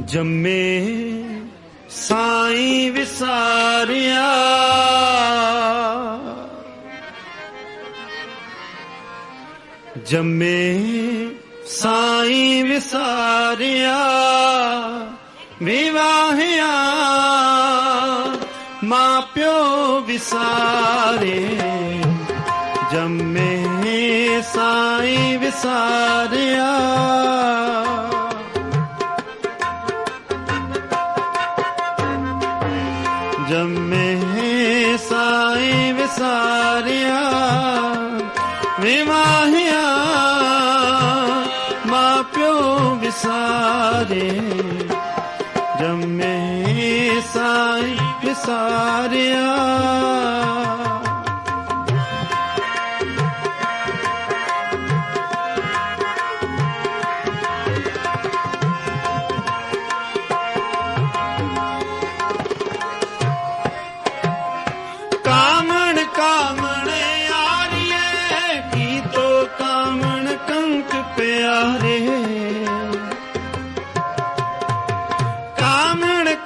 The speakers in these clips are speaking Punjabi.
ਜੰਮੇ ਸਾਈਂ ਵਿਸਾਰਿਆ। ਜੰਮੇ ਸਾਈਂ ਵਿਸਾਰਿਆ ਵਿਵਾਹਿਆ। ਮਾਂ ਪਿਓ ਵਿਸਾਰੇ ਜੰਮੇ ਸਾਈਂ ਵਿਸਾਰਿਆ। ਜੰਮੇ ਸਾਈਂ ਵਿਸਾਰਿਆ ਵਿਵਾਹਿਆ ਮਾਂ ਪਿਓ ਵਿਸਾਰੇ। ਜੰਮੇ ਸਾਈਂ ਵਿਸਾਰਿਆ।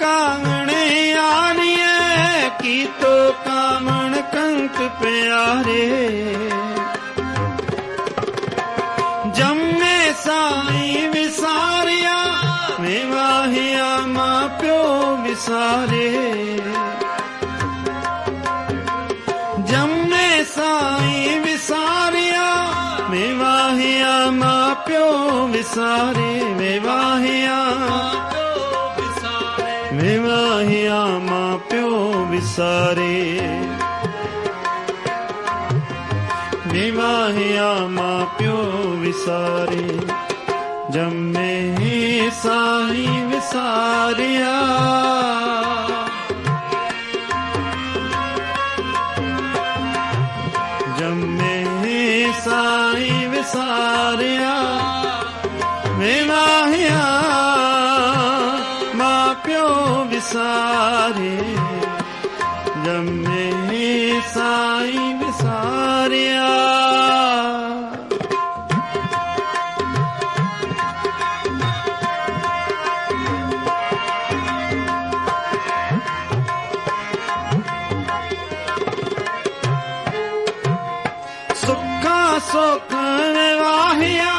ਕਾਮਣ ਕਾਮਣ ਆਰੀਏ ਕੀ ਤੋ ਕਾਮਣ ਕੰਕ ਪਿਆਰੇ। ਜੰਮੇ ਸਾਈ ਵਿਸਾਰਿਆ, ਵਿਵਾਹਿਆ ਮਾਂ ਪਿਓ ਵਿਸਾਰੇ। ਜੰਮੇ ਸਾਈ ਵਿਸਾਰਿਆ, ਵਿਵਾਹਿਆ ਮਾਂ ਪਿਓ ਵਿਸਾਰੇ। ਵਿਵਾਹਿਆ ਵਿਵਾਹਿਆ ਮਾਂ ਪਿਓ ਵਿਸਾਰੇ। ਵਿਵਾਹਿਆ ਮਾਂ ਪਿਓ ਵਿਸਾਰੇ। ਜੰਮੇ ਹੀ ਸਾਈਂ ਵਿਸਾਰਿਆ। ਜੰਮੇ ਹੀ ਸਾਈਂ ਵਿਸਾਰਿਆ। ਵਿਸਾਰੇ ਜੰਮੇ ਸਾਈਂ ਵਿਸਾਰਿਆ ਸੁੱਖਾ ਸੁਖ ਵਿਵਾਹਿਆ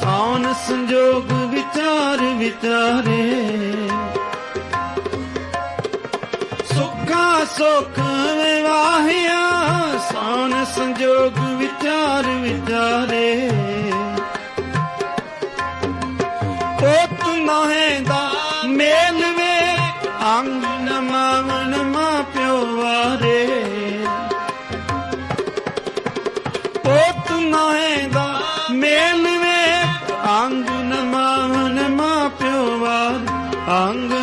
ਸੌਨ ਸੰਜੋਗ ਵਿਚਾਰ ਵਿਚਾਰੇ ਸੁੱਖਾ ਸੁਖ ਵਿਵਾਹਿਆ ਸਾਨ ਸੰਜੋਗ ਵਿਚਾਰ ਵਿਚਾਰੇ। ਪੁੱਤ ਨਹੇ ਦਾ ਮੇਲ ਵੇ, ਅੰਗ ਨਮਾਵਨ ਮਾਂ ਪਿਓ ਵਾਰੇ। ਪੁੱਤ ਨਹੇ ਦਾ ਮੇਲ ਵੇ, ਅੰਗ ਨਮਾਵਨ ਮਾਂ ਪਿਓ ਵਾਰੇ। ਅੰਗ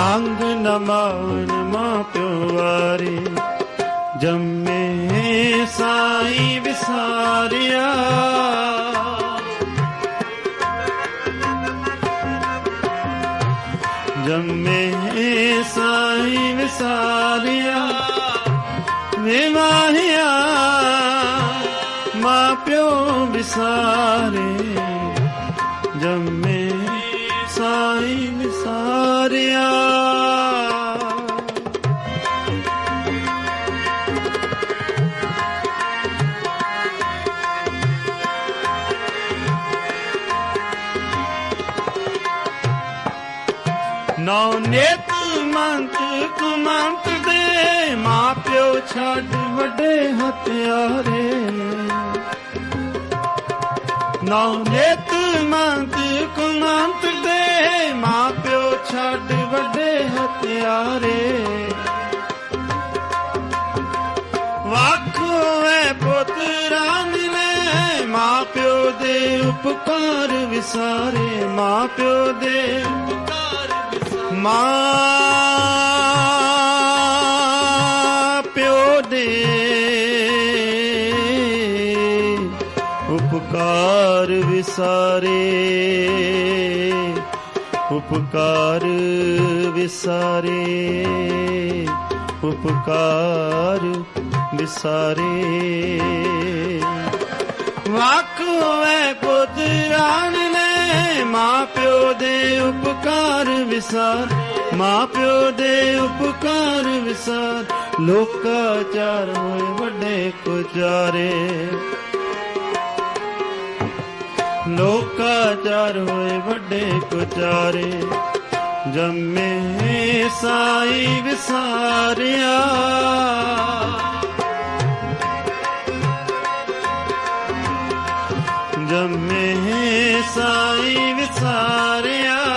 ਅੰਗ ਨਮਾਵਨ ਮਾਂ ਪਿਓ ਵਾਰੇ, ਜੰਮੇ ਸਾਈ ਵਿਸਾਰਿਆ। ਜੰਮੇ ਸਾਈ ਵਿਸਾਰਿਆ ਵਿਵਾਹਿਆ ਮਾਂ ਪਿਓ ਵਿਸਾਰੇ। ਨੌ ਨੇਤ ਮੰਤ ਕੁਮੰਤ ਦੇ ਮਾਂ ਪਿਓ ਛੱਡ ਵੱਡੇ ਹਥਿਆਰੇ। ਨੌ ਨੇਤ ਮੰਤ ਕੁਮੰਤ ਦੇ ਮਾਂ ਪਿਓ ਛੱਡ ਵੱਡੇ ਹਥਿਆਰੇ। ਵਾਖੋ ਐ ਪੁੱਤਰਾਂ ਨੇ ਮਾਂ ਪਿਓ ਦੇ ਉਪਕਾਰ ਵਿਸਾਰੇ। ਮਾਂ ਪਿਓ ਦੇ ਉਪਕਾਰ ਮਾਂ ਪਿਓ ਦੇ ਉਪਕਾਰ ਵਿਸਾਰੇ ਉਪਕਾਰ ਵਿਸਾਰੇ ਉਪਕਾਰ ਵਿਸਾਰੇ। ਵੱਖ ਹੋਵੇ ਪੁੱਤਰਾਂ ਨੇ, ਮਾਂ ਪਿਓ ਦੇ ਉਪਕਾਰ ਵਿਸਾਰ, ਮਾਂ ਪਿਓ ਦੇ ਉਪਕਾਰ ਵਿਸਾਰ ਲੋਕਾਚਾਰ ਹੋਏ ਵੱਡੇ ਕੁਚਾਰੇ ਲੋਕਾਚਾਰ ਹੋਏ ਵੱਡੇ ਕੁਚਾਰੇ ਜੰਮੇ ਸਾਈ ਵਿਸਾਰਿਆ। ਜੰਮੇ ਸਾਈ ਵਿਸਾਰਿਆ।